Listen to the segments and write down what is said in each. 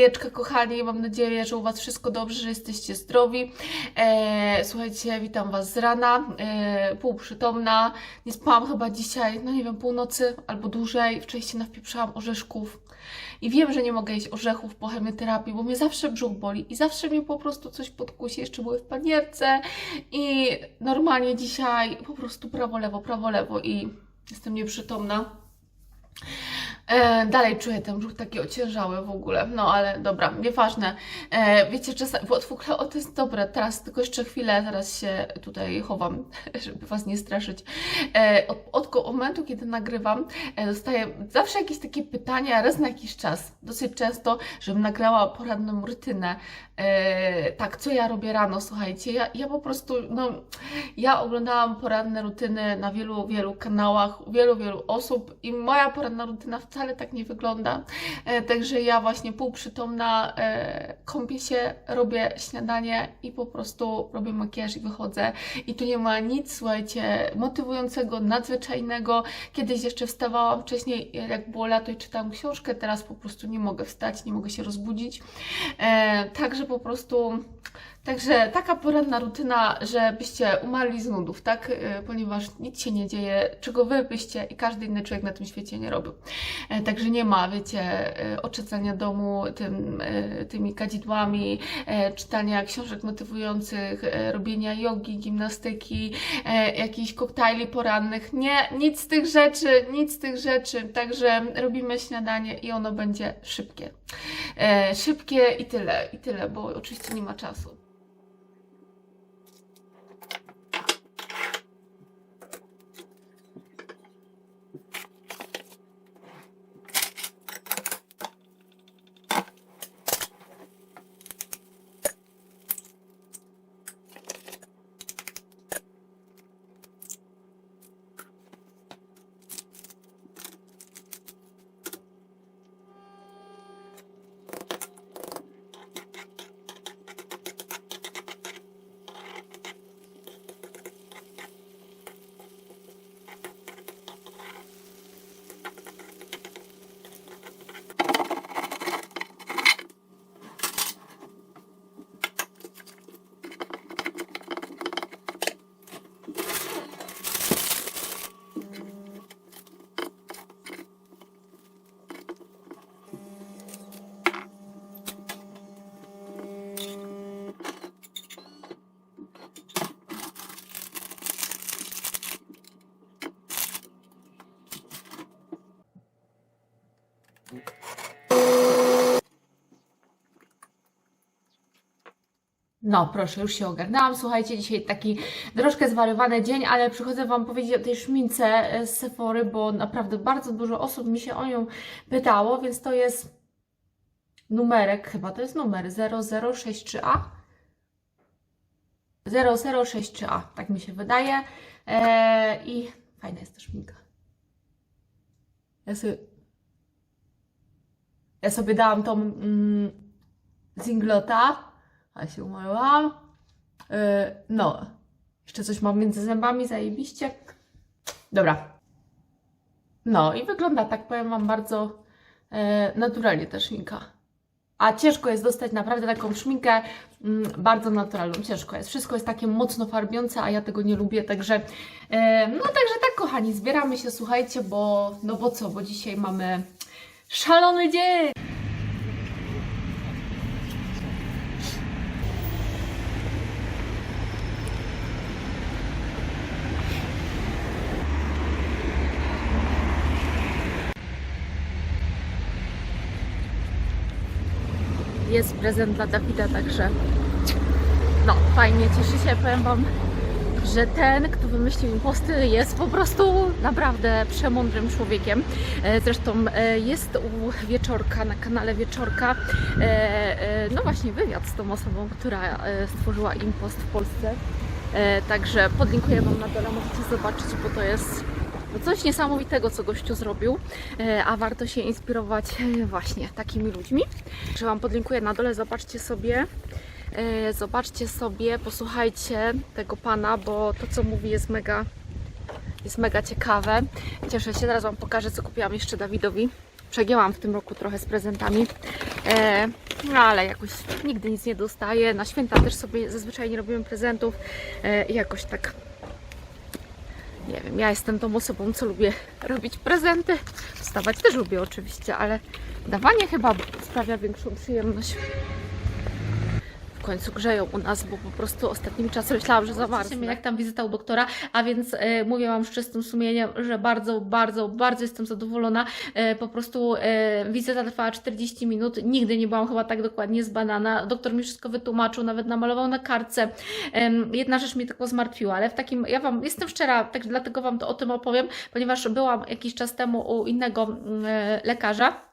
Wieczka, kochani, mam nadzieję, że u Was wszystko dobrze, że jesteście zdrowi. E, słuchajcie, witam Was z rana, e, półprzytomna. Nie spałam chyba dzisiaj, no nie wiem, północy albo dłużej. Wcześniej nawpieprzałam orzeszków. I wiem, że nie mogę jeść orzechów po chemioterapii, bo mnie zawsze brzuch boli i zawsze mnie po prostu coś podkusi. Jeszcze były w panierce i normalnie dzisiaj po prostu prawo, lewo, prawo, lewo i jestem nieprzytomna. E, dalej czuję ten brzuch taki ociężały w ogóle, no ale dobra, nieważne. E, wiecie, czasami, bo w ogóle o to jest dobre, teraz tylko jeszcze chwilę, zaraz się tutaj chowam, żeby Was nie straszyć. E, od, od momentu, kiedy nagrywam, e, dostaję zawsze jakieś takie pytania raz na jakiś czas, dosyć często, żebym nagrała poranną rutynę. E, tak, co ja robię rano, słuchajcie, ja, ja po prostu, no, ja oglądałam poranne rutyny na wielu, wielu kanałach, wielu, wielu osób i moja poranna rutyna wcale tak nie wygląda. E, także ja właśnie półprzytomna e, kąpię się, robię śniadanie i po prostu robię makijaż i wychodzę. I tu nie ma nic, słuchajcie, motywującego, nadzwyczajnego. Kiedyś jeszcze wstawałam wcześniej, jak było lato i czytałam książkę, teraz po prostu nie mogę wstać, nie mogę się rozbudzić. E, także po prostu Także taka poranna rutyna, żebyście umarli z nudów, tak? Y, Ponieważ nic się nie dzieje, czego wy byście i każdy inny człowiek na tym świecie nie robił. E, Także nie ma, wiecie, y, oczycania domu tym, y, tymi kadzidłami, e, czytania książek motywujących, e, robienia jogi, gimnastyki, jakichś koktajli porannych. Nie, nic z tych rzeczy, nic z tych rzeczy. Także robimy śniadanie i ono będzie szybkie. Szybkie i tyle, i tyle, bo oczywiście nie ma czasu. No, proszę, już się ogarnęłam. Słuchajcie, dzisiaj taki troszkę zwariowany dzień, ale przychodzę Wam powiedzieć o tej szmince e, z Sephory, bo naprawdę bardzo dużo osób mi się o nią pytało, więc to jest numerek, chyba to jest numer 0063A. 0063A, tak mi się wydaje. E, I fajna jest ta szminka. Ja sobie, ja sobie dałam tą mm, Zinglota, a się umyłam. Yy, no, jeszcze coś mam między zębami, zajebiście. Dobra. No i wygląda tak, powiem Wam, bardzo e, naturalnie ta szminka. A ciężko jest dostać naprawdę taką szminkę mm, bardzo naturalną. Ciężko jest. Wszystko jest takie mocno farbiące, a ja tego nie lubię, także e, no także tak kochani, zbieramy się, słuchajcie, bo no bo co, bo dzisiaj mamy szalony dzień. jest prezent dla Dawida, także no fajnie, cieszę się, powiem Wam, że ten, kto wymyślił imposty jest po prostu naprawdę przemądrym człowiekiem. E, Zresztą e, jest u Wieczorka, na kanale Wieczorka, e, no właśnie wywiad z tą osobą, która stworzyła impost w Polsce. Także podlinkuję Wam na dole, możecie zobaczyć, bo to jest coś niesamowitego, co gościu zrobił, e, a warto się inspirować e, właśnie takimi ludźmi. Że Wam podlinkuję na dole, zobaczcie sobie, e, zobaczcie sobie, posłuchajcie tego pana, bo to, co mówi, jest mega, jest mega ciekawe. Cieszę się, teraz Wam pokażę, co kupiłam jeszcze Dawidowi. Przegięłam w tym roku trochę z prezentami, no ale jakoś nigdy nic nie dostaję. Na święta też sobie zazwyczaj nie robimy prezentów i jakoś tak nie wiem, ja jestem tą osobą, co lubię robić prezenty. Dostawać też lubię oczywiście, ale dawanie chyba sprawia większą przyjemność. W końcu grzeją u nas, bo po prostu ostatnim czasem myślałam, że zamarznę. Jak tam wizyta u doktora, a więc e, mówię Wam z czystym sumieniem, że bardzo, bardzo, bardzo jestem zadowolona. E, po prostu e, wizyta trwała 40 minut, nigdy nie byłam chyba tak dokładnie zbadana. Doktor mi wszystko wytłumaczył, nawet namalował na kartce. Em, jedna rzecz mnie tylko zmartwiła, ale w takim, ja Wam jestem szczera, tak dlatego Wam to o tym opowiem, ponieważ byłam jakiś czas temu u innego mm, e, lekarza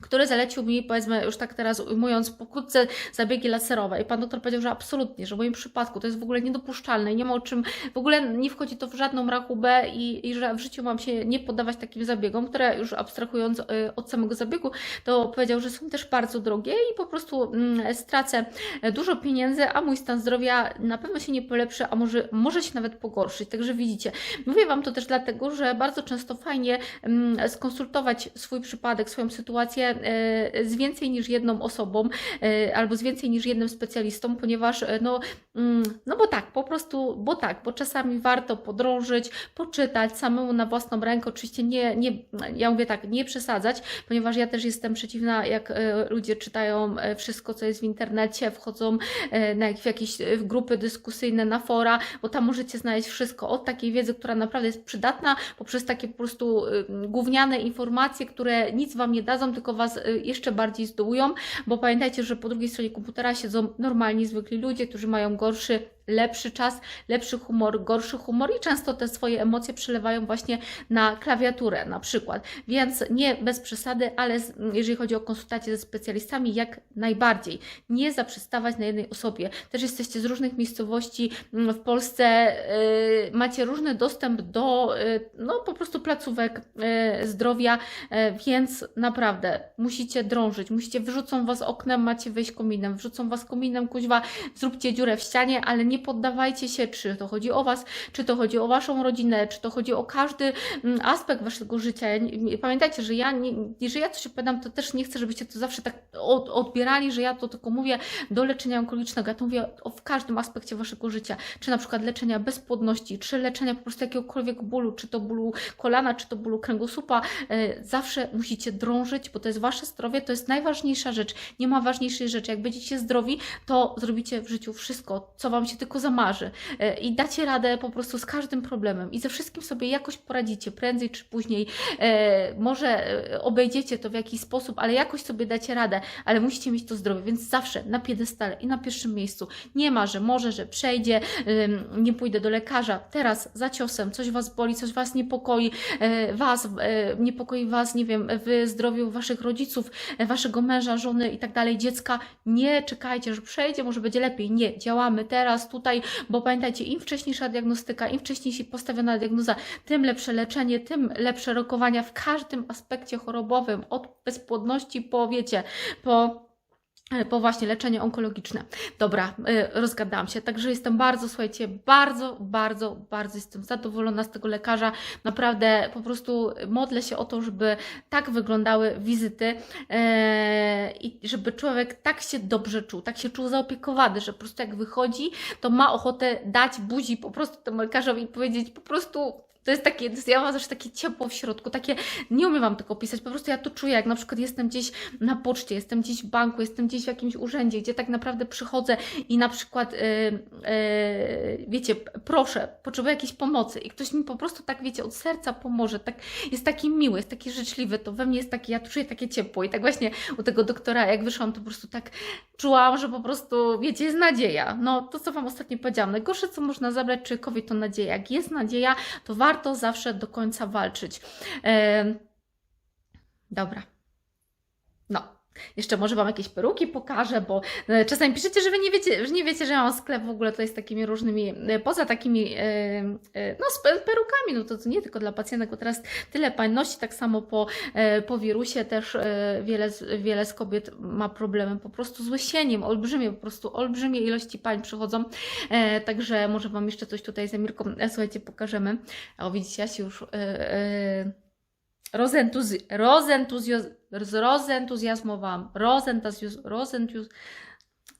który zalecił mi, powiedzmy, już tak teraz ujmując pokrótce, zabiegi laserowe. I pan doktor powiedział, że absolutnie, że w moim przypadku to jest w ogóle niedopuszczalne i nie ma o czym, w ogóle nie wchodzi to w żadną rachubę i, i że w życiu mam się nie poddawać takim zabiegom, które już abstrahując y, od samego zabiegu, to powiedział, że są też bardzo drogie i po prostu mm, stracę dużo pieniędzy, a mój stan zdrowia na pewno się nie polepszy, a może, może się nawet pogorszyć. Także widzicie, mówię Wam to też dlatego, że bardzo często fajnie mm, skonsultować swój przypadek, swoją sytuację e, z więcej niż jedną osobą e, albo z więcej niż jednym specjalistą, ponieważ e, no, mm, no bo tak, po prostu, bo tak, bo czasami warto podrążyć, poczytać samemu na własną rękę, oczywiście nie, nie ja mówię tak, nie przesadzać, ponieważ ja też jestem przeciwna, jak ludzie czytają wszystko, co jest w internecie, wchodzą na w jakieś grupy dyskusyjne, na fora, bo tam możecie znaleźć wszystko. Od takiej wiedzy, która naprawdę jest przydatna, poprzez takie po prostu gówniane informacje, które nic Wam nie dadzą, tylko Was y, jeszcze bardziej zdołują, bo pamiętajcie, że po drugiej stronie komputera siedzą normalni, zwykli ludzie, którzy mają gorszy lepszy czas, lepszy humor, gorszy humor i często te swoje emocje przelewają właśnie na klawiaturę na przykład. Więc nie bez przesady, ale jeżeli chodzi o konsultacje ze specjalistami, jak najbardziej. Nie zaprzestawać na jednej osobie. Też jesteście z różnych miejscowości mm, w Polsce, y, macie różny dostęp do y, no po prostu placówek y, zdrowia, więc naprawdę musicie drążyć, musicie, wyrzucą Was oknem, macie wyjść kominem, wrzucą Was kominem, kuźwa, zróbcie dziurę w ścianie, ale nie poddawajcie się, czy to chodzi o Was, czy to chodzi o Waszą rodzinę, czy to chodzi o każdy mm, aspekt Waszego życia. Pamiętajcie, że ja, nie, jeżeli ja coś opowiadam, to też nie chcę, żebyście to zawsze tak od, odbierali, że ja to tylko mówię do leczenia onkologicznego. Ja to mówię o, w każdym aspekcie Waszego życia, czy na przykład leczenia bezpłodności, czy leczenia po prostu jakiegokolwiek bólu, czy to bólu kolana, czy to bólu kręgosłupa. E, Zawsze musicie drążyć, bo to jest Wasze zdrowie, to jest najważniejsza rzecz. Nie ma ważniejszej rzeczy. Jak będziecie zdrowi, to zrobicie w życiu wszystko, co Wam się tylko zamarzy E, i dacie radę po prostu z każdym problemem i ze wszystkim sobie jakoś poradzicie, prędzej czy później. E, może e, obejdziecie to w jakiś sposób, ale jakoś sobie dacie radę, ale musicie mieć to zdrowie, więc zawsze na piedestale i na pierwszym miejscu. Nie ma, że może, że przejdzie, nie pójdę do lekarza. Teraz za ciosem, coś Was boli, coś Was niepokoi, Was, niepokoi Was, nie wiem, w zdrowiu Waszych rodziców, Waszego męża, żony i tak dalej, dziecka. Nie czekajcie, że przejdzie, może będzie lepiej. Nie, działamy teraz, tutaj, bo pamiętajcie, im wcześniejsza diagnostyka, im wcześniej postawiona diagnoza, tym lepsze leczenie, tym lepsze rokowania w każdym aspekcie chorobowym, od bezpłodności po, wiecie, po po właśnie leczenie onkologiczne. Dobra, y, rozgadałam się, także jestem bardzo, słuchajcie, bardzo, bardzo, bardzo jestem zadowolona z tego lekarza. Naprawdę po prostu modlę się o to, żeby tak wyglądały wizyty e, i żeby człowiek tak się dobrze czuł, tak się czuł zaopiekowany, że po prostu jak wychodzi, to ma ochotę dać buzi po prostu temu lekarzowi i powiedzieć po prostu to jest takie, ja mam zawsze takie ciepło w środku, takie, nie umiem Wam tego opisać, po prostu ja to czuję, jak na przykład jestem gdzieś na poczcie, jestem gdzieś w banku, jestem gdzieś w jakimś urzędzie, gdzie tak naprawdę przychodzę i na przykład, yy, yy, wiecie, proszę, potrzebuję jakiejś pomocy i ktoś mi po prostu tak, wiecie, od serca pomoże, tak, jest taki miły, jest taki życzliwy, to we mnie jest takie, ja czuję takie ciepło i tak właśnie u tego doktora, jak wyszłam, to po prostu tak czułam, że po prostu, wiecie, jest nadzieja. No, to co Wam ostatnio powiedziałam, najgorsze, co można zabrać człowiekowi, to nadzieja. Jak jest nadzieja, to warto zawsze do końca walczyć. Dobra. No. Jeszcze może Wam jakieś peruki pokażę, bo e, czasami piszecie, że Wy nie wiecie, że nie wiecie, że ja mam sklep w ogóle tutaj z takimi różnymi, e, poza takimi, e, no z pe- perukami, no to, nie tylko dla pacjentek, bo teraz tyle pajności, tak samo po, po wirusie też wiele, wiele z kobiet ma problemy po prostu z łysieniem, olbrzymie, po prostu olbrzymie ilości pań przychodzą, także może Wam jeszcze coś tutaj z Emirką, słuchajcie, pokażemy. O, widzicie, ja się już... E, e, rozentuzj, rozentuzjo, rozentuzjazmowałam. Rozentuzjaz, rozentuz,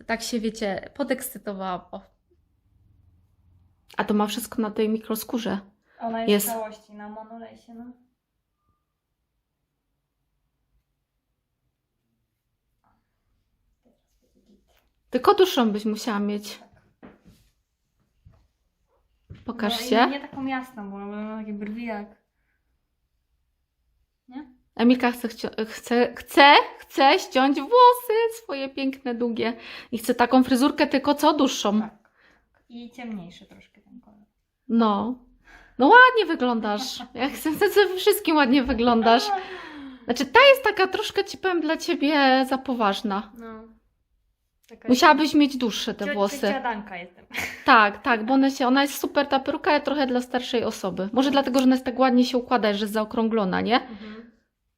tak się wiecie, podekscytowałam. O, A to ma wszystko na tej mikroskórze. Ona jest jest w całości na monolesie, no. Tylko dłuższą byś musiała mieć. Pokaż no, się. Nie taką jasną, bo mam takie brwi jak... Emilka chce, chce, chce, chce ściąć włosy swoje piękne, długie. I chce taką fryzurkę, tylko co dłuższą. Tak. I ciemniejszy troszkę ten kolor. No. No ładnie wyglądasz. Ja chcę, chcę, wszystkim ładnie wyglądasz. Znaczy ta jest taka troszkę ci powiem dla ciebie za poważna. No. Taka Musiałabyś mieć dłuższe te włosy. Ciociadanka jestem. Tak, tak, bo one się, ona jest super, ta peruka, ale trochę dla starszej osoby. Może dlatego, że ona jest tak ładnie się układa, że jest zaokrąglona, nie? Mhm.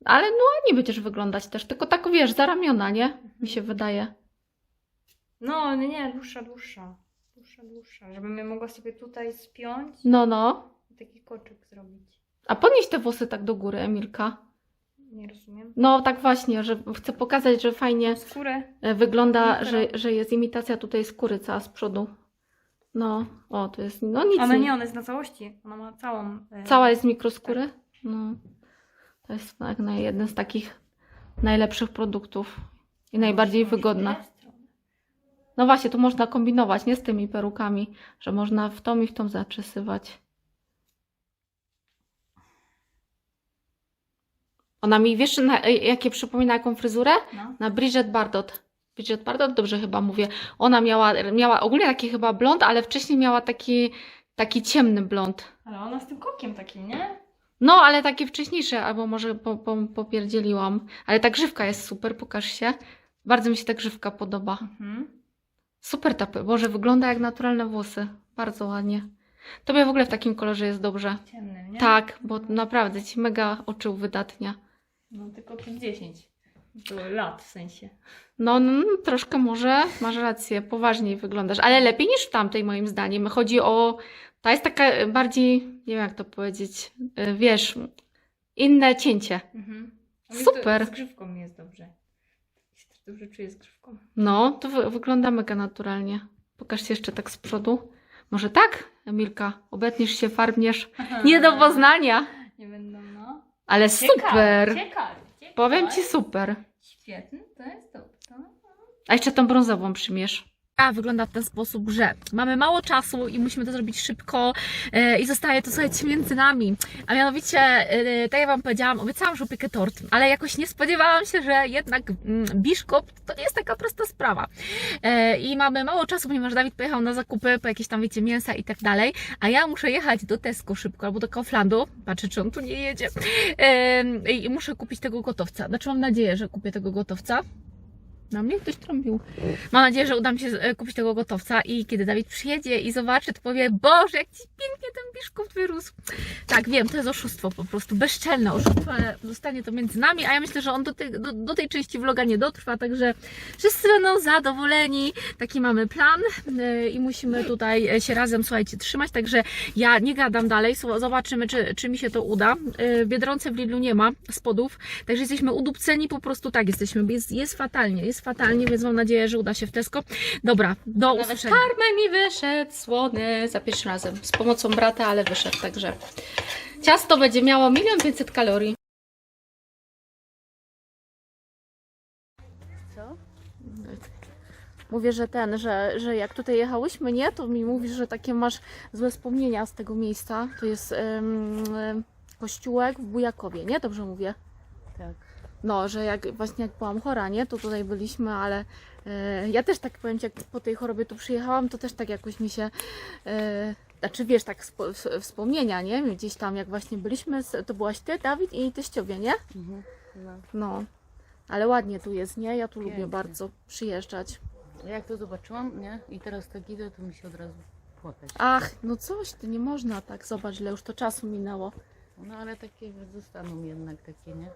Ale no ładnie będziesz wyglądać też, tylko tak wiesz, za ramiona, nie? Mi się wydaje. No, nie, nie, dłuższa, dłuższa. Dłuższa, dłuższa. Żebym je mogła sobie tutaj spiąć No, no. i taki koczyk zrobić. A podnieś te włosy tak do góry, Emilka. Nie rozumiem. No tak właśnie, że chcę pokazać, że fajnie Skórę. e, wygląda, że, że jest imitacja tutaj skóry cała z przodu. No, o, to jest, no nic. Ona nie- ona jest na całości. Ona ma całą. e, Cała jest mikroskóry? No. To jest tak, jeden z takich najlepszych produktów i najbardziej wygodna. No właśnie, tu można kombinować, nie z tymi perukami, że można w tą i w tą zaczesywać. Ona mi, wiesz, na, jakie przypomina jaką fryzurę? No. Na Bridget Bardot. Bridget Bardot, dobrze chyba mówię. Ona miała, miała ogólnie taki chyba blond, ale wcześniej miała taki, taki ciemny blond. Ale ona z tym kokiem takim, nie? No, ale takie wcześniejsze, albo może po, po, popierdzieliłam. Ale ta grzywka jest super, pokaż się. Bardzo mi się ta grzywka podoba. Mhm. Super ta, pe- Boże, wygląda jak naturalne włosy. Bardzo ładnie. Tobie w ogóle w takim kolorze jest dobrze. Ciemnym, nie? Tak, bo naprawdę ci mega oczy uwydatnia. No tylko plus 10. To lat w sensie. No, no, no, troszkę może, masz rację, poważniej wyglądasz, ale lepiej niż w tamtej moim zdaniem. Chodzi o, ta jest taka bardziej, nie wiem jak to powiedzieć, y, wiesz, inne cięcie. Mhm. A mi Super. To, z grzywką jest dobrze. Się też dobrze czuję z grzywką. No, to wy, wygląda mega naturalnie. Pokaż się jeszcze tak z przodu. Może tak, Emilka? Obetniesz się, farbniesz. Nie do poznania, Nie będą, no. ale super. Ciekawe, ciekawe. Powiem ci super. Świetny, to jest. To... A jeszcze tą brązową przymierz. Wygląda w ten sposób, że mamy mało czasu i musimy to zrobić szybko e, i zostaje to słuchajcie między nami. A mianowicie, e, tak jak Wam powiedziałam, obiecałam, że upiekę tort, ale jakoś nie spodziewałam się, że jednak mm, biszkopt to nie jest taka prosta sprawa. E, I mamy mało czasu, ponieważ Dawid pojechał na zakupy po jakieś tam, wiecie, mięsa i tak dalej, a ja muszę jechać do Tesco szybko albo do Kauflandu, patrzę, czy on tu nie jedzie, i muszę kupić tego gotowca. Znaczy mam nadzieję, że kupię tego gotowca. Na mnie ktoś trąbił. Mam nadzieję, że uda mi się e, kupić tego gotowca i kiedy Dawid przyjedzie i zobaczy, to powie, Boże, jak Ci pięknie ten biszkopt wyrósł. Tak, wiem, to jest oszustwo po prostu, bezczelne oszustwo, ale zostanie to między nami, a ja myślę, że on do tej, do, do tej części vloga nie dotrwa, także wszyscy będą zadowoleni. Taki mamy plan e, i musimy tutaj e, się razem, słuchajcie, trzymać, także ja nie gadam dalej, zobaczymy, czy, czy mi się to uda. Biedronce w Lidlu nie ma spodów, także jesteśmy udupceni, po prostu tak jesteśmy, jest, jest fatalnie, jest fatalnie, więc mam nadzieję, że uda się w Tesco. Dobra, do usłyszenia. Karmel mi wyszedł słony za pierwszym razem. Z pomocą brata, ale wyszedł, także ciasto będzie miało milion pięćset kalorii. Co? Mówię, że ten, że, że jak tutaj jechałyśmy, nie, to mi mówisz, że takie masz złe wspomnienia z tego miejsca. To jest em, kościółek w Bujakowie, nie? Dobrze mówię? Tak. No, że jak właśnie jak byłam chora, nie, to tutaj byliśmy, ale e, ja też tak powiem ci, jak po tej chorobie tu przyjechałam, to też tak jakoś mi się, e, znaczy wiesz, tak spo, wspomnienia, nie, gdzieś tam jak właśnie byliśmy, to byłaś ty, Dawid i teściowie, nie? Mhm. No. No, ale ładnie tu jest, nie? Ja tu lubię Pięknie. bardzo przyjeżdżać. Jak to zobaczyłam, nie? I teraz tak idę, to mi się od razu płakać. Ach, no coś, ty nie można tak, zobacz, ile już to czasu minęło. No ale takie zostaną jednak takie, nie?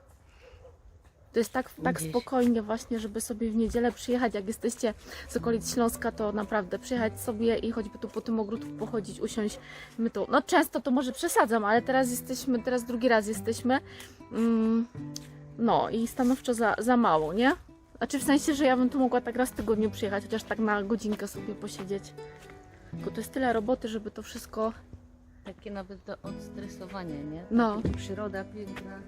To jest tak, tak Gdzieś. spokojnie właśnie, żeby sobie w niedzielę przyjechać, jak jesteście z okolic Śląska, to naprawdę przyjechać sobie i choćby tu po tym ogródku pochodzić, usiąść. My tu, no często to może przesadzam, ale teraz jesteśmy, teraz drugi raz jesteśmy. Mm, no i stanowczo za, za mało, nie? Znaczy w sensie, że ja bym tu mogła tak raz w tygodniu przyjechać, chociaż tak na godzinkę sobie posiedzieć. Tylko to jest tyle roboty, żeby to wszystko Takie nawet do odstresowania, nie? No. Przyroda piękna,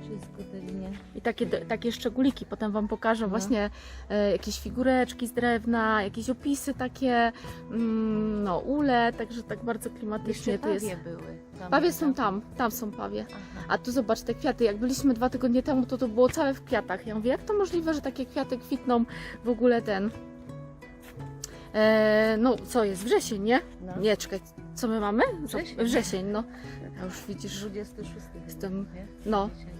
wszystko też, nie? I takie, takie szczególiki potem Wam pokażę, No. właśnie e, jakieś figureczki z drewna, jakieś opisy takie, mm, no ule, także tak bardzo klimatycznie Jeszcze to jest. pawie były. Tam, Pawie tam. są tam, tam są pawie. Aha. A tu zobacz te kwiaty, jak byliśmy dwa tygodnie temu, to to było całe w kwiatach. Ja mówię, jak to możliwe, że takie kwiaty kwitną w ogóle ten... E, no co jest, wrzesień, nie? No. Nie, czekaj, co my mamy? Wrzesień. Wrzesień, no. Ja już widzisz, 26 chyba, Jestem- no. Dzisiaj.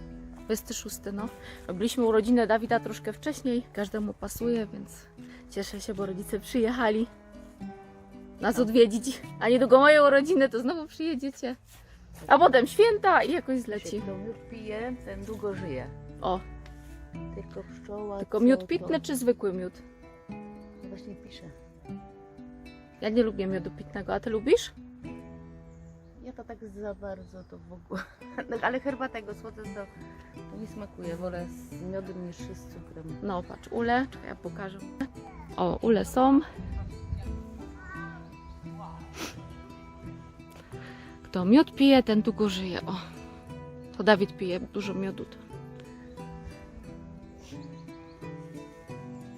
26, no. Robiliśmy urodziny Dawida troszkę wcześniej, każdemu pasuje, więc cieszę się, bo rodzice przyjechali nas odwiedzić. A niedługo moje urodziny, to znowu przyjedziecie. A potem święta i jakoś zleci. Kto miód pije, ten długo żyje. O, Tylko pszczoła. tylko co miód to- pitny czy zwykły miód? No Właśnie pisze. Ja nie lubię miodu pitnego, a ty lubisz? Ja to tak za bardzo to w ogóle. No, ale herbatego słodzę to, to mi smakuje. Wolę z miodem niż z cukrem. No, patrz, ule, czekaj, ja pokażę. O, ule są. Kto miód pije, ten długo żyje. O, to Dawid pije dużo miodu.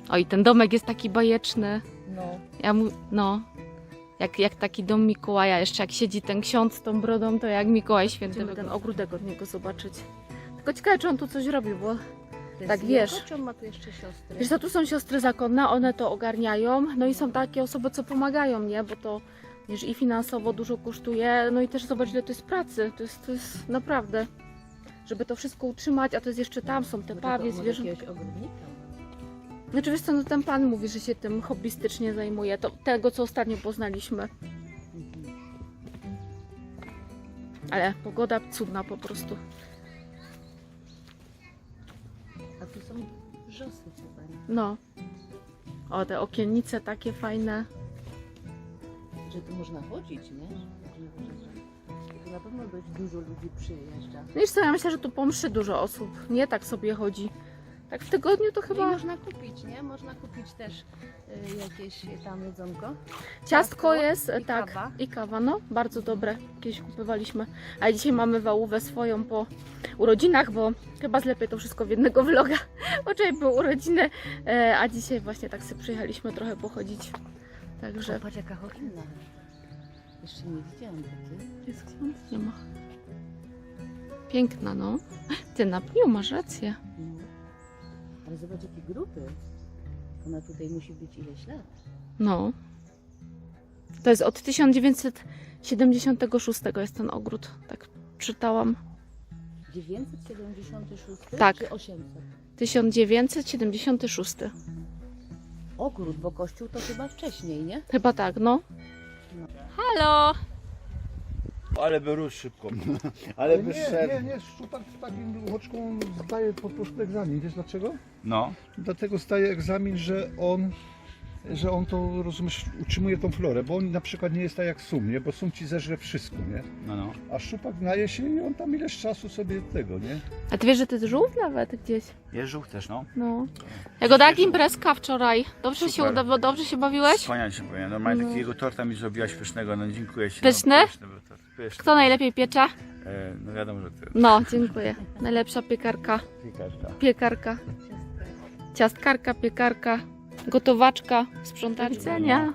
O, i ten domek jest taki bajeczny. No. Ja mu, no, jak, jak taki dom Mikołaja. Jeszcze jak siedzi ten ksiądz z tą brodą, to jak Mikołaj Święty. Chcemy ten ogródek od niego zobaczyć. Tylko ciekawe, czy on tu coś robił, bo Tak, wiesz. jego, czy on ma tu jeszcze siostrę? Wiesz co, tu są siostry zakonne, one to ogarniają, no i są takie osoby, co pomagają, nie, bo to wiesz, i finansowo dużo kosztuje, no i też zobacz, ile to jest pracy, to jest, to jest naprawdę, żeby to wszystko utrzymać, a to jest jeszcze tam, są te pawie, to- Znaczy wiesz co, no ten pan mówi, że się tym hobbystycznie zajmuje, to tego, co ostatnio poznaliśmy, ale pogoda cudna po prostu. A tu są wrzosy chyba. nie? No. O, te okiennice takie fajne. Że tu można chodzić, nie? Tu na pewno dość dużo ludzi przyjeżdża. Wiesz co, ja myślę, że tu po mszy dużo osób, nie tak sobie chodzi. Tak w tygodniu to Chyba... chyba... I można kupić, nie? Można kupić też y, jakieś tam jedzonko. Ciastko jest, i tak. kawa. I kawa, no, bardzo dobre. Kiedyś kupywaliśmy. A dzisiaj mamy wałówę swoją po urodzinach, bo chyba zlepiej to wszystko w jednego vloga. Wczoraj były urodziny, e, a dzisiaj właśnie tak sobie przyjechaliśmy trochę pochodzić. Także Zobacz jaka choinna. Jeszcze nie widziałam takiej. jest ksiądz, nie ma. Piękna, no. Ty na pniu masz rację. No. Ale zobacz jakie grupy. Ona tutaj musi być ileś lat. No. To jest od 1976 jest ten ogród. Tak czytałam. 976 Tak. czy 800? 1976. Ogród, bo kościół to chyba wcześniej, nie? Chyba tak, no. No. Halo! Ale by rósł szybko. Ale by nie, szedł. nie, nie, szczupak z takim oczką zdaje po prostu egzamin. Wiesz dlaczego? No. Dlatego zdaje egzamin, że on, że on to, rozumiesz, utrzymuje tą florę, bo on na przykład nie jest tak jak sum, nie? Bo sum ci zeżre wszystko, nie? No, no. A szczupak naje się i on tam ileś czasu sobie tego, nie? A ty wiesz, że ty jest żółw nawet gdzieś? Jest żółw też, no. No. Jak tak imprezka wczoraj. Dobrze się, Super. uda, dobrze się bawiłeś? Wspaniale się powiem. Normalnie No. takiego torta mi zrobiłaś pysznego, no dziękuję Ci. Pyszny? No, pyszny był tort. Pyszny. Kto najlepiej piecze? E, no wiadomo, że Ty. No, dziękuję. Najlepsza piekarka. Piekarka. Piekarka. Ciastkarka, piekarka, gotowaczka, sprzątaczenia.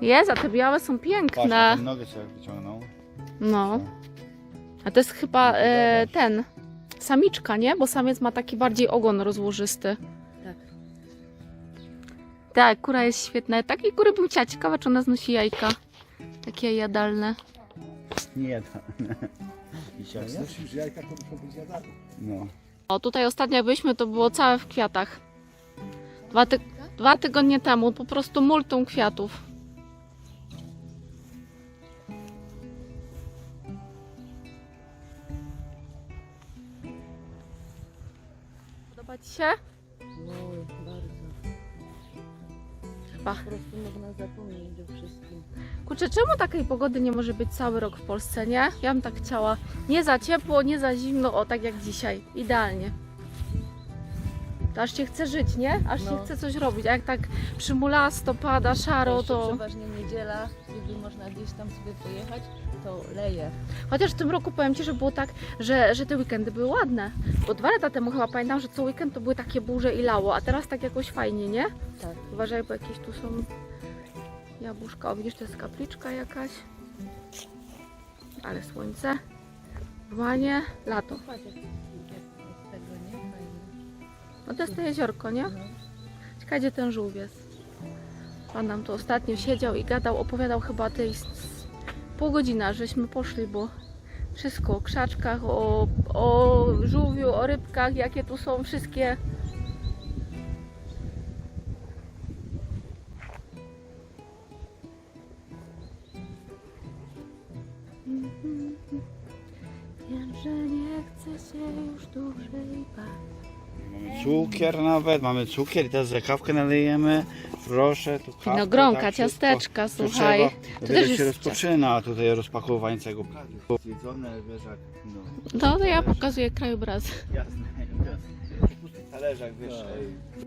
Jest, a te białe są Patrz, piękne. a ten nogę sobie wyciągnął. No. A to jest chyba e, ten. Samiczka, nie? Bo samiec ma taki bardziej ogon rozłożysty. Tak. Tak, kura jest świetna. Takiej kury bym chciała. Ciekawe, czy ona znosi jajka. Takie jadalne. Nie, się Znosisz jajka, to muszą być zjadane. No. O, tutaj ostatnio jak byliśmy, to było całe w kwiatach. Dwa, ty dwa tygodnie temu, po prostu multum kwiatów. Podoba Ci się? Po prostu można zapomnieć o wszystkim. Kurczę, czemu takiej pogody nie może być cały rok w Polsce, nie? Ja bym tak chciała. Nie za ciepło, nie za zimno, o tak jak dzisiaj. Idealnie. Aż się chce żyć, nie? Aż się No. chce coś robić. A jak tak przymulasto, pada, szaro, to... przeważnie niedziela, gdyby można gdzieś tam sobie pojechać, to leje. Chociaż w tym roku powiem Ci, że było tak, że, że te weekendy były ładne. Bo dwa lata temu chyba pamiętam, że co weekend to były takie burze i lało, a teraz tak jakoś fajnie, nie? Tak. Uważaj, bo jakieś tu są jabłuszka. O, widzisz, to jest kapliczka jakaś. Ale słońce. Normalnie lato. Fajnie. No to jest to jeziorko, nie? Ciekawe, gdzie ten żółw jest. Pan nam tu ostatnio siedział i gadał, opowiadał chyba tej pół godziny, żeśmy poszli, bo wszystko o krzaczkach, o, o żółwiu, o rybkach, jakie tu są, wszystkie. Cukier nawet, mamy cukier i teraz za kawkę nalejemy. Proszę, tu kawkę, Winogronka, tak, wszystko. ciasteczka, Tu słuchaj. trzeba- To Dopiero też się jest rozpoczyna tutaj rozpakowanie planu. Zjedzone, wiesz jak, no. No to ja pokazuję krajobraz. Jasne, jasne. Pusty talerzak, wiesz. Tak. ej.